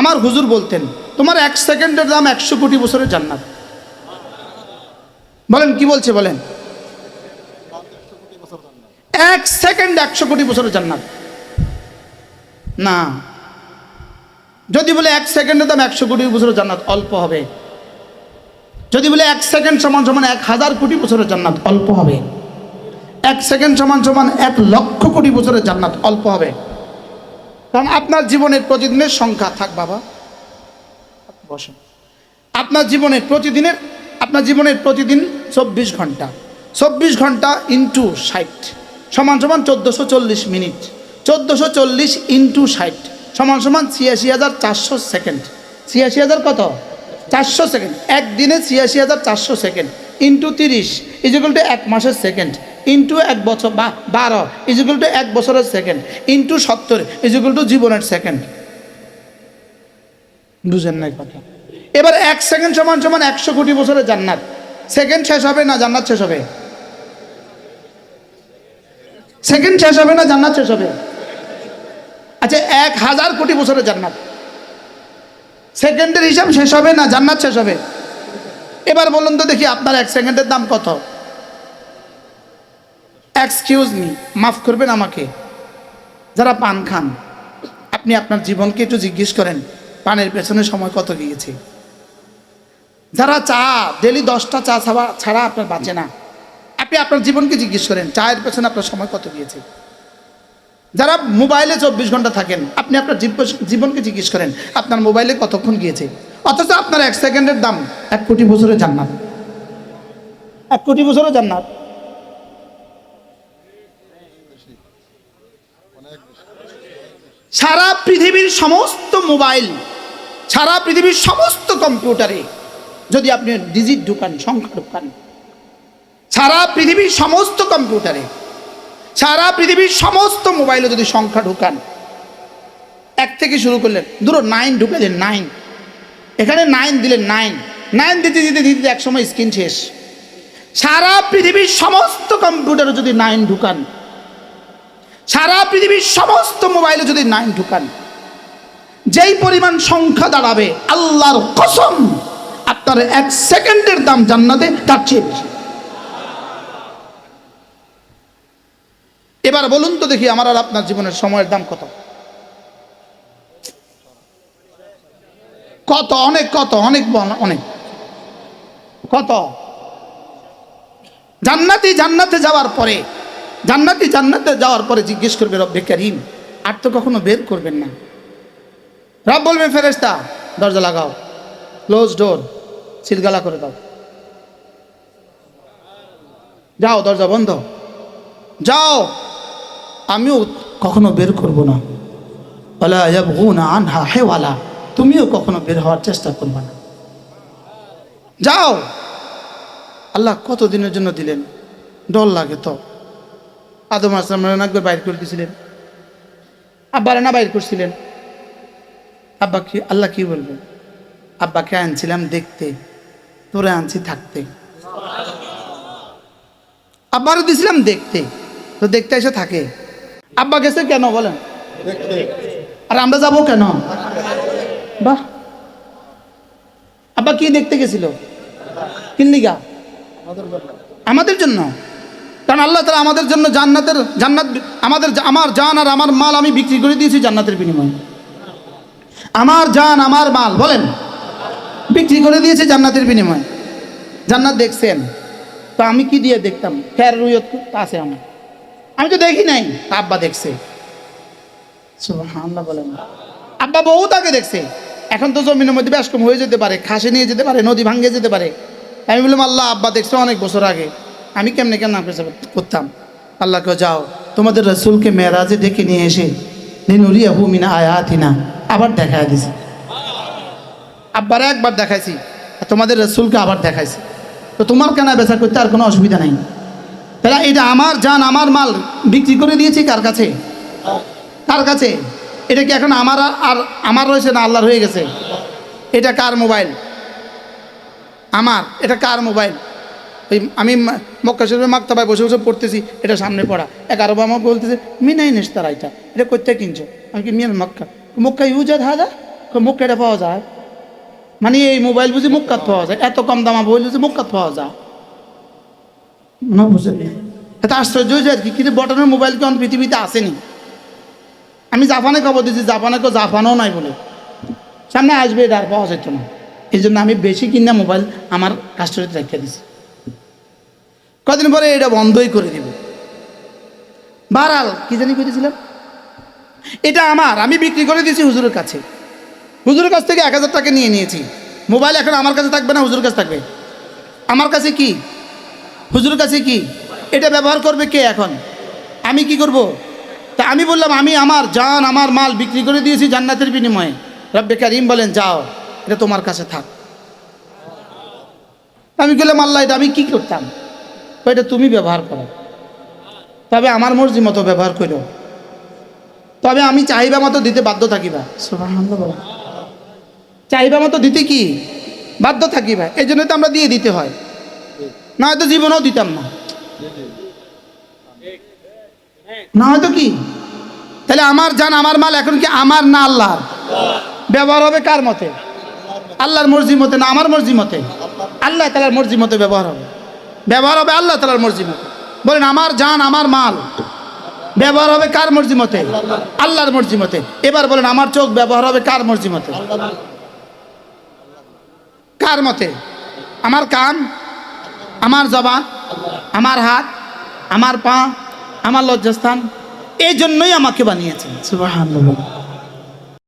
আমার হুজুর বলতেন, তোমার এক সেকেন্ডের দাম একশো কোটি বছরের জান্নাত। বলেন, কি বলছে বলেন? এক সেকেন্ড একশো কোটি বছরের জান্নাত। না। যদি বলে এক সেকেন্ডের দাম একশো কোটি বছরের জান্নাত, অল্প হবে। যদি বলে এক সেকেন্ড সমান সমান এক হাজার কোটি বছরের জান্নাত, অল্প হবে। এক সেকেন্ড সমান সমান এক লক্ষ কোটি বছরের জান্নাত, অল্প হবে। কারণ আপনার জীবনের প্রতিদিনের সংখ্যা থাক বাবা। বসেন। আপনার জীবনের প্রতিদিনের আপনার জীবনের প্রতিদিন চব্বিশ ঘণ্টা। চব্বিশ ঘণ্টা ইন্টু ষাট সমান সমান চোদ্দোশো চল্লিশ মিনিট। চোদ্দোশো চল্লিশ ইন্টু ষাট সমান সমান ছিয়াশি হাজার চারশো সেকেন্ড। ছিয়াশি হাজার কত? চারশো সেকেন্ড। একদিনে ছিয়াশি হাজার চারশো সেকেন্ড। ইন্টু তিরিশ ইজিকুল টু এক মাসের সেকেন্ড ইন্টু এক বছর, বা বারো ইজিকুল টু এক বছরের সেকেন্ড ইন্টু সত্তর ইজিকুল টু জীবনের সেকেন্ড বুঝেন নাই কথা। এবার এক সেকেন্ড সমান সমান একশো কোটি বছরের জান্নাত। সেকেন্ড শেষ হবে না জান্নাত শেষ হবে? সেকেন্ড শেষ হবে না জান্নাত শেষ হবে? আচ্ছা এক হাজার কোটি বছরের জান্নাত। সেকেন্ডের হিসাব শেষ হবে না জান্নাত শেষ হবে? এবার বলুন তো দেখি আপনার এক সেকেন্ডের দাম কত? এক্সকিউজ মি মাফ করবেন আমাকে। যারা পান খান, আপনি আপনার জীবনকে একটু জিজ্ঞেস করেন, পানের পেছনে সময় কত গিয়েছে? যারা চা ডেলি দশটা চা ছাড়া ছাড়া আপনার বাঁচে না, আপনি আপনার জীবনকে জিজ্ঞেস করেন, চায়ের পেছনে আপনার সময় কত গিয়েছে? যারা মোবাইলে চব্বিশ ঘণ্টা থাকেন, আপনি আপনার জীব- জীবনকে জিজ্ঞেস করেন, আপনার মোবাইলে কতক্ষণ গিয়েছে? অথচ আপনার এক সেকেন্ডের দাম এক কোটি বছরের জান্নাত। এক কোটি বছরের জান্নাত। সারা পৃথিবীর সমস্ত মোবাইল সারা পৃথিবীর সমস্ত কম্পিউটারে যদি আপনি ডিজিট ঢুকান সংখ্যা ঢুকান সারা পৃথিবীর সমস্ত কম্পিউটারে সারা পৃথিবীর সমস্ত মোবাইলে যদি সংখ্যা ঢুকান এক থেকে শুরু করলেন দুটো নাইন ঢুকে ঢুকালেন নাইন এখানে নাইন দিলেন নাইন নাইন দিতে দিতে দিতে এক সময় স্ক্রিন শেষ। সারা পৃথিবীর সমস্ত কম্পিউটারে যদি নাইন ঢুকান, সারা পৃথিবীর সমস্ত মোবাইলে যদি নাইন ঢুকান, যেই পরিমাণ সংখ্যা দাঁড়াবে, আল্লাহর কসম, আপনার এক সেকেন্ডের দাম জান্নাতে তার চেয়ে বেশি। এবার বলুন তো দেখি, আমার আর আপনার জীবনের সময়ের দাম কত? কত, অনেক কত, অনেক অনেক। কত? জান্নাতি জান্নাতে যাওয়ার পরে, জান্নাতি জান্নাতে যাওয়ার পরে জিজ্ঞেস করবে, রব্বে কারিম, আর তো কখনো বের করবেন না। রব বলবে ফেরেস্তা দরজা লাগাও ক্লোজ ডোর সিলগালা করে দাও। যাও, দরজা বন্ধ। যাও, আমিও কখনো বের করব না। আনহা হেওয়ালা। তুমিও কখনো বের হওয়ার চেষ্টা করবে না। যাও। আল্লাহ কত দিনের জন্য দিলেন? ডর লাগে তো। আদম আসলাম একবার বাইর করে দিয়েছিলেন আব্বারা না বাইর করছিলেন। আব্বা কি আল্লাহ কি বলবেন? আব্বাকে আনছিলাম দেখতে, তোরে আনছি থাকতে। আব্বারও দিছিলাম দেখতে, তো দেখতে এসে থাকে। আব্বা গেছে কেন বলেন? আর আমরা যাব কেন? বাহ। আব্বা কি দেখতে গেছিল? কিনলিগা আমাদের জন্য। কারণ আল্লাহ তালা আমাদের জন্য জান্নাতের জান্নাত আমাদের আমার জান আর আমার মাল আমি বিক্রি করে দিয়েছি জান্নাতের বিনিময়ে। আমার জান, আমার মাল, বলেন। বিক্রি করে দিয়েছে জান্নাতের বিনিময়ে। জান্নাত দেখছেন? তো আমি কি দিয়ে দেখতাম? ফের রুইয়ত আছে আমার। আমি তো দেখি নাই আব্বা দেখছে। সুবহানাল্লাহ বলেন। আব্বা বহুত আগে দেখছে। এখন তো জমিনের মধ্যে বেশ কম হয়ে যেতে পারে, খাসে নিয়ে যেতে পারে, নদী ভাঙ্গে যেতে পারে। আমি বললাম, আল্লাহ, আব্বা দেখছ অনেক বছর আগে। আমি কেমনে কেমন পেশা করতাম? আল্লাহকে যাও, তোমাদের রসুলকে মেয়েরাজে ডেকে নিয়ে এসে নিনুরিয়া ভূমিনা আয়াতিনা আবার দেখা দিছে। আব্বারে একবার দেখাইছি তোমাদের রসুলকে আবার দেখাইছি। তো তোমার কেনা বেচা করতে আর কোনো অসুবিধা নাই। তাহলে এটা আমার জান, আমার মাল বিক্রি করে দিয়েছি কার কাছে? কার কাছে? এটা কি এখন আমার আর আমার রয়েছে না আল্লাহর হয়ে গেছে? এটা কার মোবাইল? আমার? এটা কার মোবাইল? ওই আমি মক্কা শরীফের মাক্তাবায় বসে বসে পড়তেছি এটা সামনে পড়া। এক আরব আমার বলতেছে মিনাই নিস তারা এটা। এটা করতে কিনছো? আমি কি মিয়ান মক্কা। মক্কা ইউজাদ হাদা? কই, মুখ কেটে পাওয়া যায়। মানে এই মোবাইল বুঝি মুখ কাট পাওয়া যায়। এত কম দামা মোবাইল বুঝি মুখ কাট পাওয়া যায়। না বুঝেনি। এটা আশ্চর্য হয়েছে আর কি। কিন্তু বটনের মোবাইল কি পৃথিবীতে আসেনি? আমি জাপানে খবর দিয়েছি, জাপানে কেউ জাপানও নাই বলে। সামনে আসবে এটা আর পাওয়া যেত না এই জন্য আমি বেশি কিনা মোবাইল আমার কাস্টডিতে রেখে দিছি। কদিন পরে এটা বন্ধই করে দিব। বারাল, কি জানি করেছিলাম এটা আমার, আমি বিক্রি করে দিয়েছি হুজুরের কাছে। হুজুরের কাছ থেকে এক হাজার টাকা নিয়ে নিয়েছি। মোবাইল এখন আমার কাছে থাকবে না, হুজুরের কাছে থাকবে। আমার কাছে কি? হুজুরের কাছে কি? এটা ব্যবহার করবে কে এখন? আমি কি করব? তা আমি বললাম, আমি আমার জান, আমার মাল বিক্রি করে দিয়েছি জান্নাতের বিনিময়ে। রব্বে কারিম বলেন, যাও, এটা তোমার কাছে থাক। আমি বললাম আল্লাহ, এটা আমি কি করতাম? এটা তুমি ব্যবহার করো। তবে আমার মর্জি মতো ব্যবহার করো তবে আমি চাহিবা মতো দিতে বাধ্য থাকিবা। চাহিবা মতো দিতে কি? বাধ্য থাকিবা। এই জন্য তো আমরা দিয়ে দিতে হয়। না হয়তো জীবনেও দিতাম না। না হয়তো কি? তাহলে আমার জান, আমার মাল এখন কি আমার না আল্লাহর? ব্যবহার হবে কার মতে? আল্লাহর মর্জি মতে না আমার মর্জি মতে? আল্লাহ তালার মর্জি মতে ব্যবহার হবে। ব্যবহার হবে আল্লাহ তালার মর্জি মতে। বলেন, আমার জান, আমার মাল ব্যবহার হবে কার মর্জি মতে? আল্লাহর মর্জি মতে। এবার বলেন, আমার চোখ ব্যবহার হবে কার মর্জি মতে? কার মতে? আমার কান, আমার জবান, আমার হাত, আমার পা আমার লজ্জাস্থান এই জন্যই আমাকে বানিয়েছেন। সুবহানাল্লাহ।